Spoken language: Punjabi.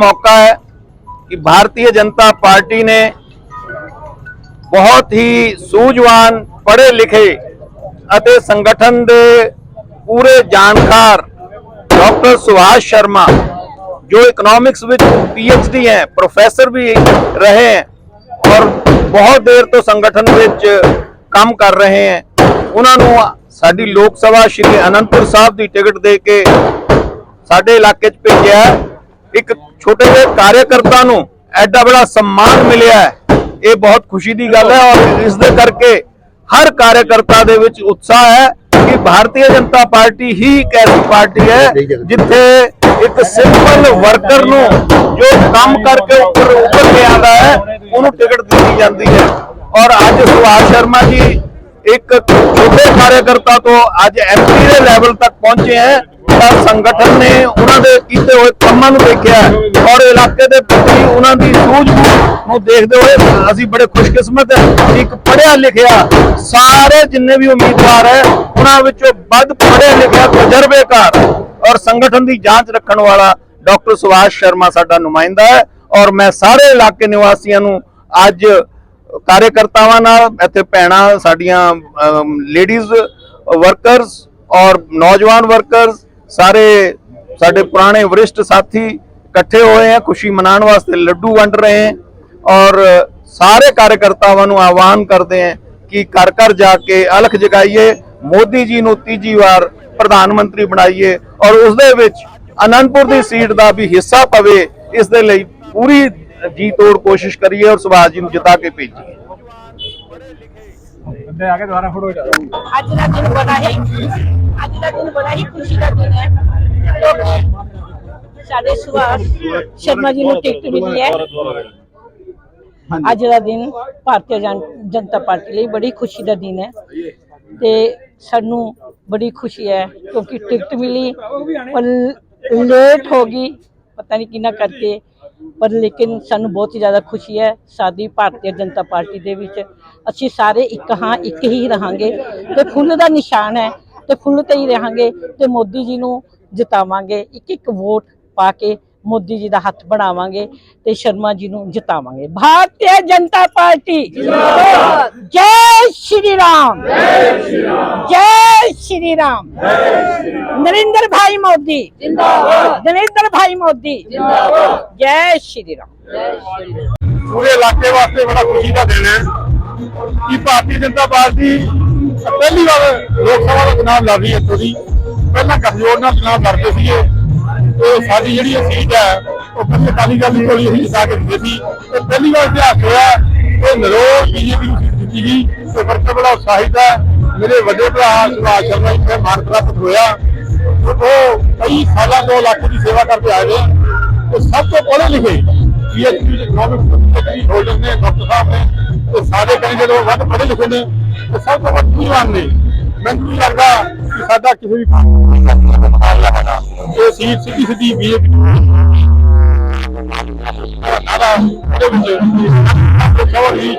ਮੌਕਾ ਹੈ ਕਿ ਭਾਰਤੀ ਜਨਤਾ ਪਾਰਟੀ ਨੇ ਬਹੁਤ ਹੀ ਸੂਝਵਾਨ ਪੜ੍ਹੇ ਲਿਖੇ ਅਤੇ ਸੰਗਠਨ ਦੇ ਪੂਰੇ ਜਾਣਕਾਰ ਡਾਕਟਰ ਸੁਭਾਸ਼ ਸ਼ਰਮਾ, ਜੋ ਇਕਨੋਮਿਕਸ ਵਿੱਚ ਪੀਐਚਡੀ ਹੈ ਪ੍ਰੋਫੈਸਰ ਵੀ ਰਹੇ ਹੈ ਔਰ ਬਹੁਤ ਦੇਰ ਤੋਂ ਸੰਗਠਨ ਵਿੱਚ ਕੰਮ ਕਰ ਰਹੇ ਹੈ। ਉਹਨਾਂ ਨੂੰ ਸਾਡੀ ਲੋਕ ਸਭਾ ਸ਼੍ਰੀ ਅਨੰਦਪੁਰ ਸਾਹਿਬ ਦੀ ਟਿਕਟ ਦੇ ਕੇ ਸਾਡੇ ਇਲਾਕੇ 'ਚ ਭੇਜਿਆ ਇੱਕ ਛੋਟੇ ਜਿਹੇ ਕਾਰਜਕਰਤਾ ਨੂੰ ਐਡਾ ਬੜਾ ਸਨਮਾਨ ਮਿਲਿਆ ਹੈ। ਇਹ ਬਹੁਤ ਖੁਸ਼ੀ ਦੀ ਗੱਲ ਹੈ ਔਰ ਇਸ ਦੇ ਕਰਕੇ ਹਰ ਕਾਰਜਕਰਤਾ ਦੇ ਵਿੱਚ ਉਤਸ਼ਾਹ ਹੈ ਕਿ ਭਾਰਤੀ ਜਨਤਾ ਪਾਰਟੀ ਹੀ ਇੱਕ ਐਸੀ ਪਾਰਟੀ ਹੈ ਜਿੱਥੇ ਇੱਕ ਸਿੰਪਲ ਵਰਕਰ ਨੂੰ ਜੋ ਕੰਮ ਕਰਕੇ ਉੱਪਰ ਉੱਪਰ ਕੇ ਆਉਂਦਾ ਹੈ, ਉਹਨੂੰ ਟਿਕਟ ਦਿੱਤੀ ਜਾਂਦੀ ਹੈ। ਔਰ ਅੱਜ ਸੁਭਾਸ਼ ਸ਼ਰਮਾ ਜੀ ਇੱਕ ਛੋਟੇ ਕਾਰਜਕਰਤਾ ਤੋਂ ਅੱਜ ਐਮਪੀ ਦੇ ਲੈਵਲ ਤੱਕ ਪਹੁੰਚੇ ਹੈ। ਤਾਂ ਸੰਗਠਨ ਨੇ ਉਹਨਾਂ ਦੇ ਕੀਤੇ ਹੋਏ ਕੰਮਾਂ ਨੂੰ ਦੇਖਿਆ ਔਰ ਇਲਾਕੇ ਦੇ ਪ੍ਰਤੀ ਉਹਨਾਂ ਦੀ ਸੂਝ-ਬੂਝ ਨੂੰ ਦੇਖਦੇ ਹੋਏ ਅਸੀਂ ਬੜੇ ਖੁਸ਼ਕਿਸਮਤ ਹਾਂ ਇੱਕ ਪੜ੍ਹਿਆ ਲਿਖਿਆ ਸਾਰੇ ਜਿੰਨੇ ਵੀ ਉਮੀਦਵਾਰ ਹੈ, ਉਹਨਾਂ ਵਿੱਚੋਂ ਵੱਧ ਪੜ੍ਹਿਆ ਲਿਖਿਆ ਤਜਰਬੇਕਾਰ ਔਰ ਸੰਗਠਨ ਦੀ ਜਾਂਚ ਰੱਖਣ ਵਾਲਾ ਡਾਕਟਰ ਸੁਭਾਸ਼ ਸ਼ਰਮਾ ਸਾਡਾ ਨੁਮਾਇੰਦਾ ਹੈ ਔਰ ਮੈਂ ਸਾਰੇ ਇਲਾਕੇ ਨਿਵਾਸੀਆਂ ਨੂੰ ਅੱਜ ਕਾਰਜਕਰਤਾਵਾਂ ਨਾਲ, ਇੱਥੇ ਭੈਣਾਂ ਸਾਡੀਆਂ ਲੇਡੀਜ਼ ਵਰਕਰਸ ਔਰ ਨੌਜਵਾਨ ਵਰਕਰਸ ਸਾਰੇ ਸਾਡੇ ਪੁਰਾਣੇ ਵਰਿਸ਼ਟ ਸਾਥੀ ਇਕੱਠੇ ਹੋਏ ਆ, ਖੁਸ਼ੀ ਮਨਾਉਣ ਵਾਸਤੇ ਲੱਡੂ ਵੰਡ ਰਹੇ ਆ ਔਰ ਸਾਰੇ ਕਾਰਜਕਰਤਾਵਾਂ ਨੂੰ ਆਹਵਾਨ ਕਰਦੇ ਆ ਕਿ ਘਰ ਘਰ ਜਾ ਕੇ ਅਲਖ ਜਗਾਈਏ, ਮੋਦੀ ਜੀ ਨੂੰ ਤੀਜੀ ਵਾਰ ਪ੍ਰਧਾਨ ਮੰਤਰੀ ਬਣਾਈਏ ਔਰ ਉਸ ਦੇ ਵਿੱਚ ਅਨੰਦਪੁਰ ਦੀ ਸੀਟ ਦਾ ਵੀ ਹਿੱਸਾ ਪਵੇ, ਇਸ ਦੇ ਲਈ ਪੂਰੀ ਜੀ ਤੋੜ ਕੋਸ਼ਿਸ਼ ਕਰੀਏ ਔਰ ਸੁਭਾਸ਼ ਜੀ ਨੂੰ ਜਿਤਾ ਕੇ ਭੇਜੀਏ। ਅੱਜ ਦਾ ਦਿਨ ਬੜਾ ਹੀ ਅੱਜ ਦਾ ਦਿਨ ਬੜਾ ਹੀ ਖੁਸ਼ੀ ਦਾ ਦਿਨ ਹੈ। ਕਿਉਂਕਿ ਸਾਡੇ ਸੁਭਾਸ਼ ਸ਼ਰਮਾ ਜੀ ਨੂੰ ਟਿਕਟ ਮਿਲੀ ਹੈ। ਅੱਜ ਦਾ ਦਿਨ ਭਾਰਤੀ ਜਨਤਾ ਪਾਰਟੀ ਲਈ ਬੜੀ ਖੁਸ਼ੀ ਦਾ ਦਿਨ ਹੈ। ਤੇ ਸਾਨੂੰ ਬੜੀ ਖੁਸ਼ੀ ਹੈ ਕਿਉਂਕਿ ਟਿਕਟ ਮਿਲੀ, ਪਰ ਲੇਟ ਹੋ ਗਈ। ਪਤਾ ਨਹੀਂ ਕਿੰਨਾ ਕਰਕੇ ਪਰ ਲੇਕਿਨ ਸਾਨੂੰ ਬਹੁਤ ਹੀ ਜ਼ਿਆਦਾ ਖੁਸ਼ੀ ਹੈ, ਸਾਡੀ ਭਾਰਤੀ ਜਨਤਾ ਪਾਰਟੀ ਦੇ ਵਿੱਚ ਅਸੀਂ ਸਾਰੇ ਇੱਕ ਹਾਂ, ਇੱਕ ਹੀ ਰਹਾਂਗੇ ਤੇ ਫੁੱਲ ਦਾ ਨਿਸ਼ਾਨ ਹੈ ਤੇ ਫੁੱਲ ਤੇ ਹੀ ਰਹਾਂਗੇ ਤੇ ਮੋਦੀ ਜੀ ਨੂੰ ਜਿਤਾਵਾਂਗੇ ਇੱਕ ਇੱਕ ਵੋਟ ਪਾ ਕੇ ਮੋਦੀ ਜੀ ਦਾ ਹੱਥ ਬਣਾਵਾਂਗੇ ਤੇ ਸ਼ਰਮਾ ਜੀ ਨੂੰ ਜਿਤਾਵਾਂਗੇ। ਭਾਰਤੀ ਜਨਤਾ ਪਾਰਟੀ। ਜਿੰਦਾਬਾਦ। ਜੈ ਸ਼੍ਰੀ ਰਾਮ। ਜੈ ਸ਼੍ਰੀ ਰਾਮ। ਨਰਿੰਦਰ ਭਾਈ ਮੋਦੀ। ਜਿੰਦਾਬਾਦ। ਨਰਿੰਦਰ ਭਾਈ ਮੋਦੀ। ਜਿੰਦਾਬਾਦ। ਜੈ ਸ਼੍ਰੀ ਰਾਮ। ਪੂਰੇ ਇਲਾਕੇ ਵਾਸਤੇ ਬੜਾ ਖੁਸ਼ੀ ਦਾ ਦਿਨ ਹੈ ਕਿ ਭਾਰਤੀ ਜਨਤਾ ਪਾਰਟੀ ਪਹਿਲੀ ਵਾਰ ਲੋਕ ਸਭਾ ਦਾ ਚੁਣਾਵ ਲੜ ਰਹੀ ਹੈ ਦੀ ਪਹਿਲਾਂ ਗੱਠਜੋੜ ਨਾਲ ਚੁਣਾਵ ਲੜਦੇ ਸੀਗੇ। ਤੇ ਸਾਡੀ ਜਿਹੜੀ ਸੀਟ ਹੈ, ਉਹ ਪਹਿਲੇ ਅਕਾਲੀ ਦਲ ਕੋਲ ਹੀ ਜਿਤਾ ਕੇ ਦਿੰਦੇ ਸੀ। ਤੇ ਪਹਿਲੀ ਵਾਰ ਇਤਿਹਾਸ ਹੋਇਆ ਕਿ ਨਰੋੜ ਬੀਜੇਪੀ ਨੂੰ ਸੀਟ ਦਿੱਤੀ ਗਈ। ਤੇ ਵਰਕਰ ਬੜਾ ਉਤਸ਼ਾਹਿਤ ਹੈ। ਮੇਰੇ ਵੱਡੇ ਭਰਾ ਸੁਭਾਸ਼ ਸ਼ਰਮਾ ਜੀ ਮਾਨ ਪ੍ਰਾਪਤ ਹੋਇਆ। ਉਹ ਕਈ ਸਾਲਾਂ ਤੋਂ ਇਲਾਕੇ ਦੀ ਸੇਵਾ ਕਰਦੇ ਆਏ ਨੇ। ਤੇ ਸਭ ਤੋਂ ਪੜ੍ਹੇ ਲਿਖੇ ਪੀਐਚਡੀ ਇਕਨੋਮਿਕਸ ਦੇ ਹੋਲਡਰ ਨੇ, ਡਾਕਟਰ ਸਾਹਿਬ ਨੇ, ਤੇ ਸਾਰੇ ਕੈਂਡੀਡੇਟ ਉਹ ਵੱਧ ਪੜ੍ਹੇ ਲਿਖੇ ਨੇ, ਤੇ ਸਭ ਤੋਂ ਵੱਧ ਪੂਜਵਾਨ ਨੇ? ਮੈਨੂੰ ਨਹੀਂ ਲੱਗਦਾ ਸਾਡਾ ਕਿਸੇ ਵੀ ਇਹ ਸੀਟ ਸਿੱਧੀ ਸਿੱਧੀ ਬੀਜੇਪੀ ਨਾਲਾ ਦੇ ਵਿੱਚ ਖਬਰ ਹੀ